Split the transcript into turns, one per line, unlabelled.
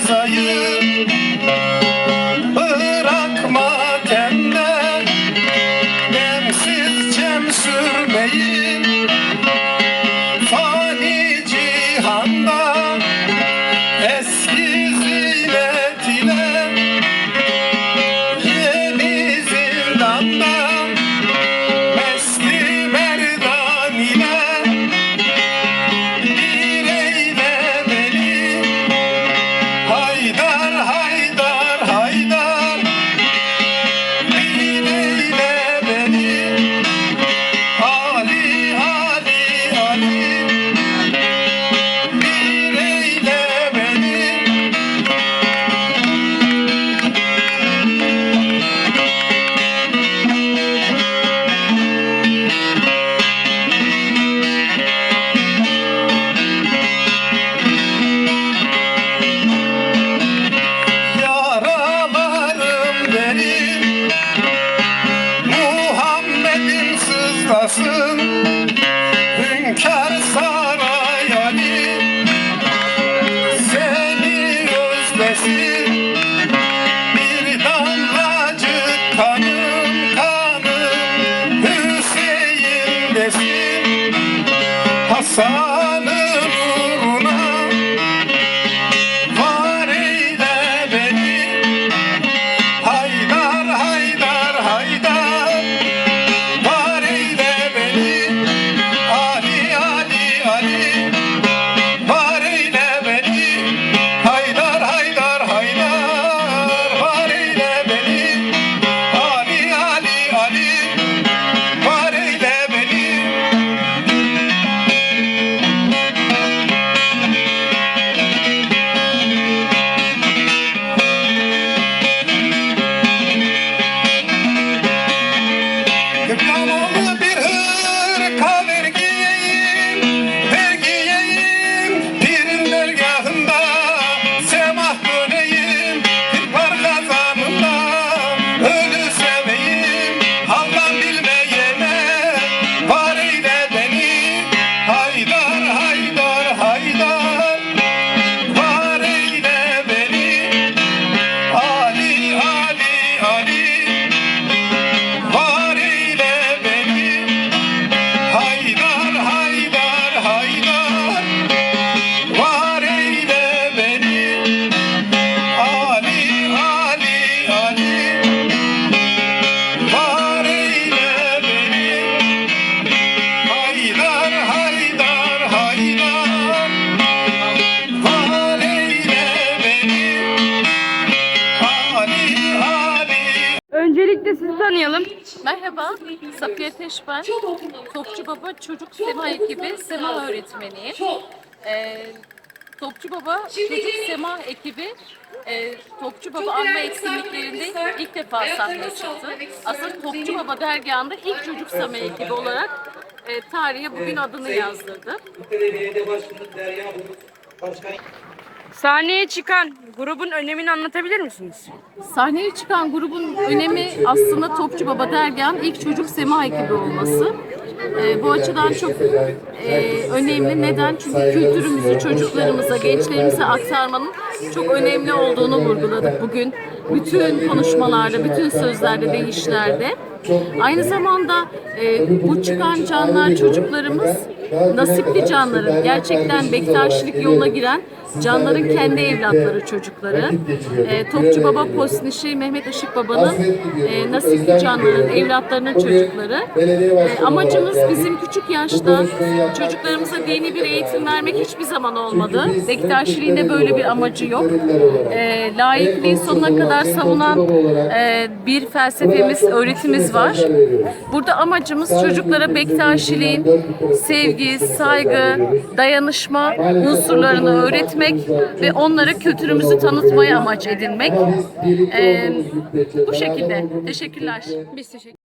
cezayı
Merhaba, Safiye Teşben. Topçu Baba Çocuk Sema ekibi Sema öğretmeniyim. Ee, Topçu Baba Çocuk Sema ekibi e, Topçu Baba anma etkinliklerinde ilk defa sahneye çıktı. Aslında Topçu Baba dergahında ilk çocuk Sema ekibi olarak e, tarihe bugün adını yazdırdı.
Belediye Başkanı Derya Bulut Başkan
Sahneye çıkan grubun önemini anlatabilir misiniz?
Sahneye çıkan grubun önemi aslında Topçu Baba Dergah'ın ilk çocuk sema ekibi olması. Ee, bu açıdan çok e, önemli. Neden? Çünkü kültürümüzü çocuklarımıza, gençlerimize aktarmanın çok önemli olduğunu vurguladık bugün. Bütün konuşmalarda, bütün sözlerde, deyişlerde. Aynı zamanda e, bu çıkan canlar çocuklarımız nasipli canların gerçekten bektaşilik yoluna giren canların kendi evlatları çocukları. E, Topçu Baba Posnişi Mehmet Işık Baba'nın e, nasipli canların evlatlarının çocukları. E, amacımız bizim küçük yaşta çocuklarımıza dini bir eğitim vermek hiçbir zaman olmadı. Bektaşiliğin de böyle bir amacı yok. E, laikliği sonuna kadar savunan e, bir felsefemiz, öğretimiz var. Burada amacımız çocuklara Bektaşiliğin sevgi, saygı, dayanışma unsurlarını öğretmek ve onlara kültürümüzü tanıtmaya amaç edinmek. E, bu şekilde. Teşekkürler.
Biz teşekkür